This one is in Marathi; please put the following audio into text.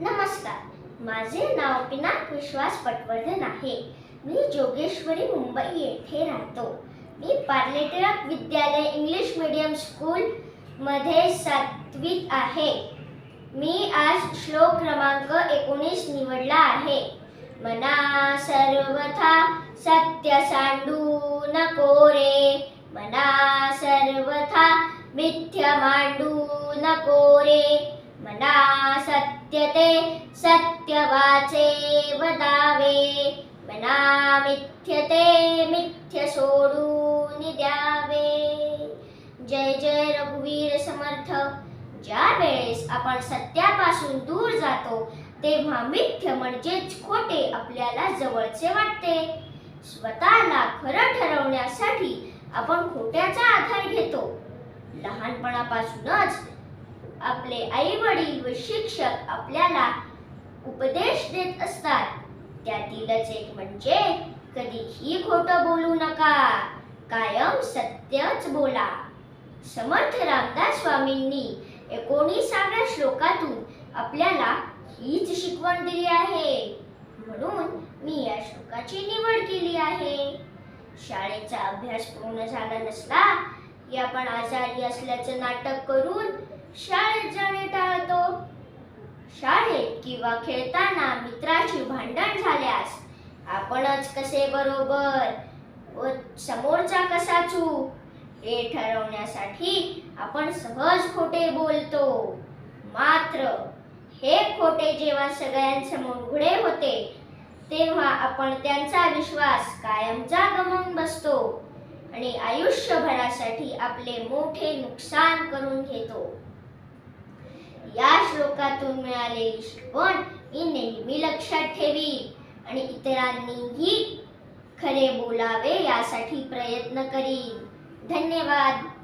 नमस्कार. माझे नाव पिनाक विश्वास पटवर्धन आहे. मी जोगेश्वरी मुंबई येथे राहतो. मी पार्ले टिळक विद्यालय इंग्लिश मीडियम स्कूल मध्ये सातवीत आहे. मी आज श्लोक क्रमांक एकोणीस निवडला आहे. मना सर्वथा सत्य सांडू नको रे. मना सर्वथा मिथ्य मांडू नको रे. मना सत्य ते सत्यवाचे वदावे मना मिथ्य ते मिथ्य सोडून द्यावे. जय जय रघुवीर समर्थ. ज्या वेळेस आपण सत्यापासून दूर जातो तेव्हा मिथ्य म्हणजेच खोटे आपल्याला जवळचे वाटते. स्वतःला खरं ठरवण्यासाठी आपण खोट्याचा आधार घेतो. लहानपणापासूनच आपले आई वडील व शिक्षक आपल्याला उपदेश देत असतात. त्यातीलच एक म्हणजे कधीही खोटं बोलू नका. कायम सत्यच बोला. समर्थ रामदास स्वामींनी एकोणीसाव्या श्लोकातून आपल्याला हीच शिकवण दिली आहे. म्हणून मी या श्लोकाची निवड केली आहे. शाळेचा अभ्यास पूर्ण झाला नसला की आपण आजारी असल्याचं नाटक करून शाळेत जाणे टाळतो. शाळेत किंवा खेळताना मित्राशी भांडण झाल्यास आपणच कसे बरोबर? व समोरचा कसा चूक? हे ठरवण्यासाठी आपण सहज खोटे बोलतो. मात्र हे खोटे जेव्हा सगळ्यांसमोर उघडे होते तेव्हा आपण त्यांचा विश्वास कायमचा गमावून बसतो आणि आयुष्यभरासाठी आपले मोठे नुकसान करून घेतो. या श्लोकातून मिळालेली शिकवण मी नेहमी लक्षात ठेवी. आणि इतरांनीही खरे बोलावे यासाठी प्रयत्न करीन धन्यवाद.